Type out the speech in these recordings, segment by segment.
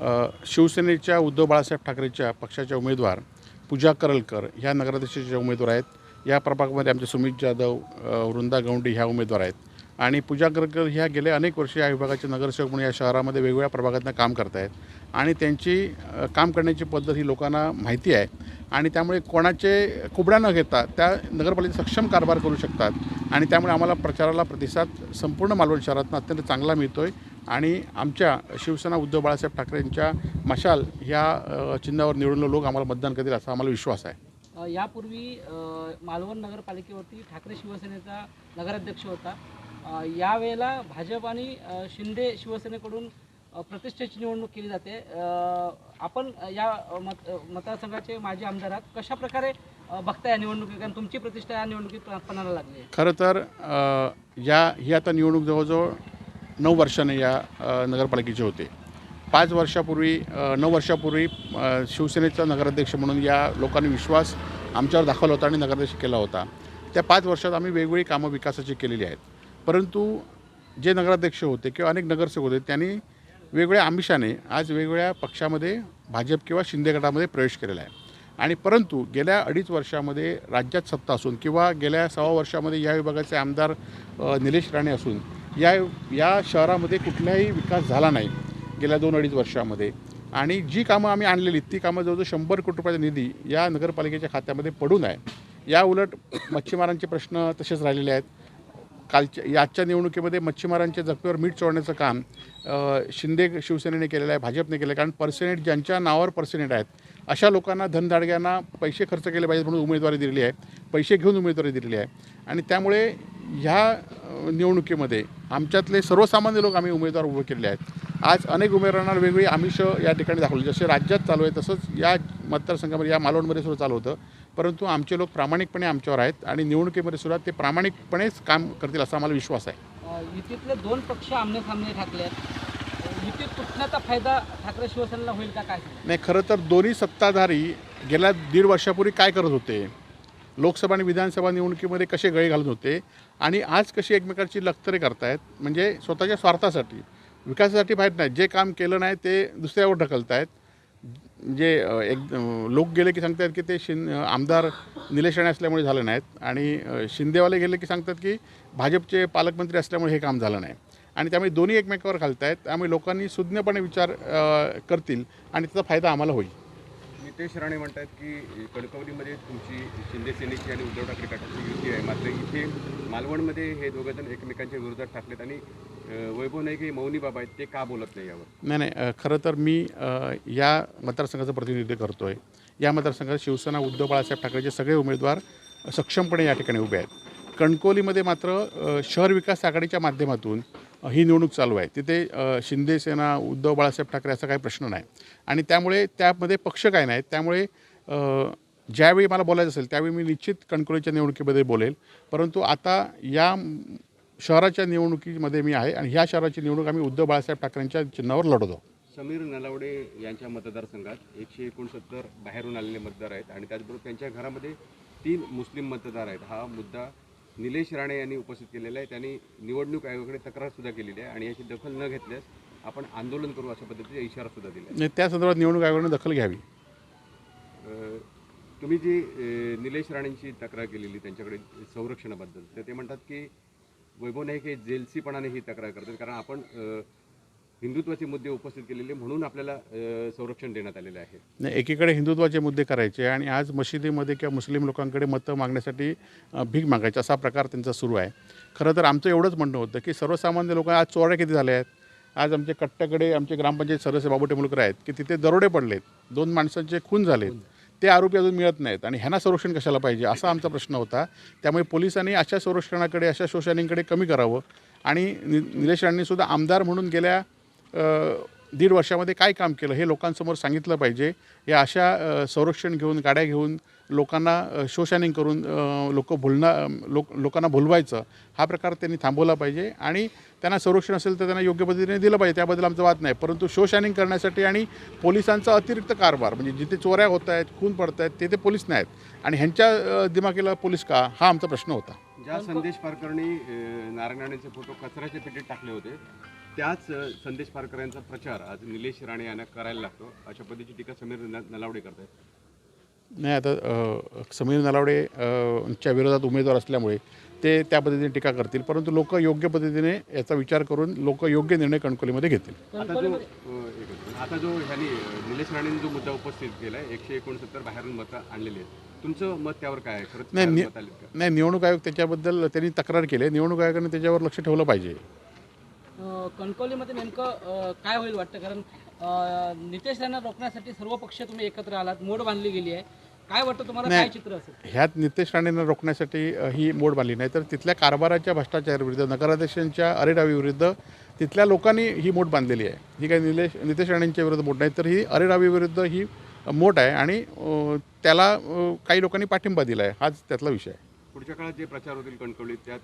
शिवसेनेच्या उद्धव बाळासाहेब ठाकरेच्या पक्षाच्या उमेदवार पूजा करलकर ह्या नगराध्यक्षाच्या उमेदवार आहेत या प्रभागामध्ये आमचे सुमित जाधव वृंदा गौंडी ह्या उमेदवार आहेत. आणि पूजा करलकर ह्या गेल्या अनेक वर्ष या विभागाचे नगरसेवक म्हणून या शहरामध्ये वेगवेगळ्या प्रभागातनं काम करत आहेत. आणि त्यांची काम करण्याची पद्धत ही लोकांना माहिती आहे. आणि त्यामुळे कोणाचे कुबड्या न घेता त्या नगरपालिका सक्षम कारभार करू शकतात. आणि त्यामुळे आम्हाला प्रचाराला प्रतिसाद संपूर्ण मालवण शहरातनं अत्यंत चांगला मिळतो आहे आणि आमच्या शिवसेना उद्धव बाळासाहेब ठाकरेंच्या मशाल ह्या चिन्हावर निवडून लोक आम्हाला मतदान करतील असा आम्हाला विश्वास आहे. यापूर्वी मालवण नगरपालिकेवरती ठाकरे शिवसेनेचा नगराध्यक्ष होता. यावेळेला भाजप आणि शिंदे शिवसेनेकडून प्रतिष्ठेची निवडणूक केली जाते. आपण या मत मतदारसंघाचे माजी आमदार आहात. कशा प्रकारे अ, बघता या निवडणुकी कारण तुमची प्रतिष्ठा या निवडणुकीत पणाला लागली खरं तर या ही आता निवडणूक जवळजवळ नऊ वर्षाने या नगरपालिकेचे होते. पाच वर्षापूर्वी नऊ वर्षापूर्वी शिवसेनेचा नगराध्यक्ष म्हणून या लोकांनी विश्वास आमच्यावर दाखवला होता आणि नगराध्यक्ष केला होता. त्या पाच वर्षात आम्ही वेगवेगळी कामं विकासाची केलेली आहेत. परंतु जे नगराध्यक्ष होते किंवा अनेक नगरसेवक होते त्यांनी वेगवेगळ्या आमिषाने आज वेगवेगळ्या पक्षामध्ये भाजप किंवा शिंदे गटामध्ये प्रवेश केलेला आहे. आणि परंतु गेल्या अडीच वर्षामध्ये राज्यात सत्ता असून किंवा गेल्या सव्वा वर्षामध्ये या विभागाचे आमदार निलेश राणे असून या या शहरामध्ये कुठलाही विकास झाला नाही गेल्या दोन अडीच वर्षामध्ये. आणि जी कामं आम्ही आणलेली ती कामं जवळजवळ शंभर कोटी रुपयाचा निधी या नगरपालिकेच्या खात्यामध्ये पडून आहे. या उलट मच्छीमारांचे प्रश्न तसेच राहिलेले आहेत. कालच्या याच्या आजच्या निवडणुकीमध्ये मच्छीमारांच्या जखमीवर मीठ चोळण्याचं काम शिंदे शिवसेनेने केलेलं आहे भाजपने केलं आहे. कारण पर्सनेट ज्यांच्या नावावर पर्सनेट आहेत अशा लोकांना धनदाडग्यांना पैसे खर्च केले पाहिजेत म्हणून उमेदवारी दिलेली आहे. पैसे घेऊन उमेदवारी दिलेली आहे. आणि त्यामुळे ह्या निवडणुकीमध्ये आमच्यातले सर्वसामान्य लोक आम्ही उमेदवार उभे केलेले आहेत. आज अनेक उमेदवारांना वेगवेगळी आमिष या ठिकाणी दाखवली. जसे राज्यात चालू आहे तसंच या मतदारसंघामध्ये या मालवणमध्ये सुद्धा चालू होतं. परंतु आमचे लोक प्रामाणिकपणे आमच्यावर आहेत आणि निवडणुकीमध्ये सुद्धा ते प्रामाणिकपणेच काम करतील असा आम्हाला विश्वास आहे. युतीतले दोन पक्ष आमने सामने ठाकले युतीत तुटण्याचा फायदा ठाकरे शिवसेनेला होईल का काय? नाही खरं तर दोन्ही सत्ताधारी गेल्या दीड वर्षापूर्वी काय करत होते? लोकसभा आणि विधानसभा निवडणुकीमध्ये कसे गळे घालत होते आणि आज कशी एकमेकांची लखतरे करतायत म्हणजे स्वतःच्या स्वार्थासाठी विकासासाठी माहीत नाही जे काम केलं नाही ते दुसऱ्यावर ढकलतायत. जे एक लोक गेले की सांगतात की ते शिन आमदार निलेश राणे असल्यामुळे झालं नाहीत आणि शिंदेवाले गेले की सांगतात की भाजपचे पालकमंत्री असल्यामुळे हे काम झालं नाही. आणि त्यामुळे दोन्ही एकमेकावर घालत आहेत त्यामुळे लोकांनी सुज्ञपणे विचार करतील आणि त्याचा फायदा आम्हाला होईल. नितेश राणे म्हणतात की कणकवलीमध्ये तुमची शिंदे सेनेची आणि उद्धव ठाकरे गटाची युती आहे. मात्र इथे मालवणमध्ये हे दोघं जण एकमेकांच्या विरोधात ठाकलेत आणि वैभव नाही की मौनी बाबा आहेत ते का बोलत नाही यावर? नाही नाही खरं तर मी या मतदारसंघाचं प्रतिनिधित्व करतो आहे या मतदारसंघात शिवसेना उद्धव बाळासाहेब ठाकरेचे सगळे उमेदवार सक्षमपणे या ठिकाणी उभे आहेत. कणकोलीमध्ये मात्र शहर विकास आघाडीच्या माध्यमातून ही निवडणूक चालू आहे. तिथे शिंदेसेना शिंदे सेना उद्धव बाळासाहेब ठाकरे असा काही प्रश्न नाही. आणि त्यामुळे त्यामध्ये पक्ष काय नाहीत. त्यामुळे ज्यावेळी मला बोलायचं असेल त्यावेळी मी निश्चित कणकोलीच्या निवडणुकीमध्ये बोलेल. परंतु आता या शहराच्या निवडणुकीमध्ये मी आहे आणि ह्या शहराची निवडणूक आम्ही उद्धव बाळासाहेब ठाकरेंच्या चिन्हावर लढवतो. समीर नलावडे यांच्या मतदारसंघात एकशे एकोणसत्तर बाहेरून आलेले मतदार आहेत आणि त्याचबरोबर त्यांच्या घरामध्ये तीन मुस्लिम मतदार आहेत. हा मुद्दा निलेश राणे यांनी उपस्थित केलेला आहे. त्यांनी निवडणूक आयोगाकडे तक्रार सुद्धा केलेली आहे आणि याची दखल न घेतल्यास आपण आंदोलन करू अशा पद्धतीचा इशारा सुद्धा दिला आहे. आणि त्या संदर्भात निवडणूक आयोगाने दखल घ्यावी. अ, तुम्ही जी अ, निलेश राणेंची तक्रार केलेली त्यांच्याकडे संरक्षणाबद्दल तर ते म्हणतात की वैभव नाईक हे जेलसीपणाने ही तक्रार करतात. कारण आपण अ, हिंदुत्वाचे मुद्दे उपस्थित केलेले म्हणून आपल्याला संरक्षण देण्यात आलेले आहे. नाही, एकीकडे हिंदुत्वाचे मुद्दे करायचे आणि आज मशिदीमध्ये किंवा मुस्लिम लोकांकडे मतं मागण्यासाठी भीक मागायची असा प्रकार त्यांचा सुरू आहे. खरं तर आमचं एवढंच म्हणणं होतं की सर्वसामान्य लोक आज चोऱ्या किती झाल्या आहेत? आज आमचे कट्ट्याकडे आमचे ग्रामपंचायत सदस्य बाबू टेमुलकर आहेत की तिथे दरोडे पडलेत दोन माणसांचे खून झालेत. ते आरोपी अजून मिळत नाहीत आणि ह्यांना संरक्षण कशाला पाहिजे असा आमचा प्रश्न होता. त्यामुळे पोलिसांनी अशा संरक्षणाकडे अशा शोषणींकडे कमी करावं आणि नि निलेश राणेसुद्धा आमदार म्हणून गेल्या दीड वर्षामध्ये काय काम केलं हे लोकांसमोर सांगितलं पाहिजे. या अशा संरक्षण घेऊन गाड्या घेऊन लोकांना शोषणिंग करून लोक भुलणार लोक लोकांना भुलवायचं हा प्रकार त्यांनी थांबवला पाहिजे आणि त्यांना संरक्षण असेल तर त्यांना योग्य पद्धतीने दिलं पाहिजे. त्याबद्दल आमचं वाद नाही. परंतु शोषणिंग करण्यासाठी आणि पोलिसांचा अतिरिक्त कारभार म्हणजे जिथे चोऱ्या होत आहेत खून पडत आहेत तिथे पोलीस नाहीत. आणि ह्यांच्या दिमागीला पोलीस का? हा आमचा प्रश्न होता. ज्या संदेश पारकर्णी नारायण राणेचे फोटो कचऱ्याच्या पेटीत टाकले होते त्याच संदेश पारकर यांचा प्रचार आज निलेश राणे यांना करायला लागतो. अशा पद्धतीची टीका समीर नलावडे करतात नाही आता समीर नलावडे अ, च्या विरोधात उमेदवार असल्यामुळे ते त्या पद्धतीने टीका करतील. परंतु लोक योग्य पद्धतीने याचा विचार करून लोक योग्य निर्णय कणकोलीमध्ये घेतील. आता जो. आता जो ह्यांनी निलेश राणेंनी जो मुद्दा उपस्थित केला आहे एकशे एकोणसत्तर बाहेरून मतं आणलेली आहेत. तुमचं मत त्यावर काय नाही, निवडणूक आयोग त्याच्याबद्दल त्यांनी तक्रार केली आहे. निवडणूक आयोगाने त्याच्यावर लक्ष ठेवलं पाहिजे. कणकवलीमध्ये नेमकं काय होईल वाटतं? कारण नितेश राणा रोखण्यासाठी सर्व पक्ष तुम्ही एकत्र आलात मोड बांधली गेली आहे. काय वाटतं तुम्हाला. काय चित्र असेल? ह्यात नितेश राणेंना रोखण्यासाठी ही मोड बांधली नाही. तर तिथल्या कारभाराच्या भ्रष्टाचाराविरुद्ध नगराध्यक्षांच्या अरेडावीविरुद्ध तिथल्या लोकांनी ही मोठ बांधलेली आहे. ही काही निलेश नितेश राणेंच्या विरुद्ध मोठ नाही तर ही अरेडावीविरुद्ध ही मोठ आहे. आणि त्याला काही लोकांनी पाठिंबा दिला आहे हाच त्यातला विषय आहे. पुढच्या काळात जे प्रचार होतील कणकवलीत त्यात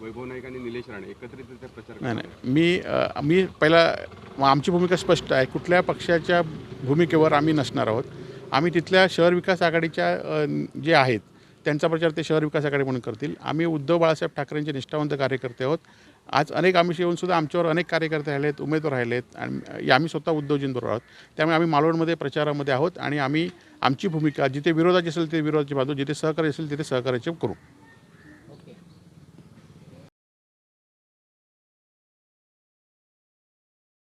वैभव नाईक आणि निलेश राणे एकत्रितरित्या प्रचार नाही नाही. मी मी पहिला आमची भूमिका स्पष्ट आहे. कुठल्या पक्षाच्या भूमिकेवर आम्ही नसणार आहोत. आम्ही तिथल्या शहर विकास आघाडीच्या जे आहेत त्यांचा प्रचार ते शहर विकास आघाडी म्हणून करतील. आम्ही उद्धव बाळासाहेब ठाकरेंचे निष्ठावंत कार्यकर्ते आहोत. आज अनेक आमिष येऊन सुद्धा आमच्यावर अनेक कार्यकर्ते राहिले आहेत उमेदवार राहिले आहेत आणि आम्ही स्वतः उद्धवजींबरोबर आहोत. त्यामुळे आम्ही मालवणमध्ये प्रचारामध्ये आहोत आणि आम्ही आमची भूमिका जिथे विरोधाची असेल तिथे विरोधाची बाजू जिथे सहकार्य असेल तिथे सहकार्याचे करू.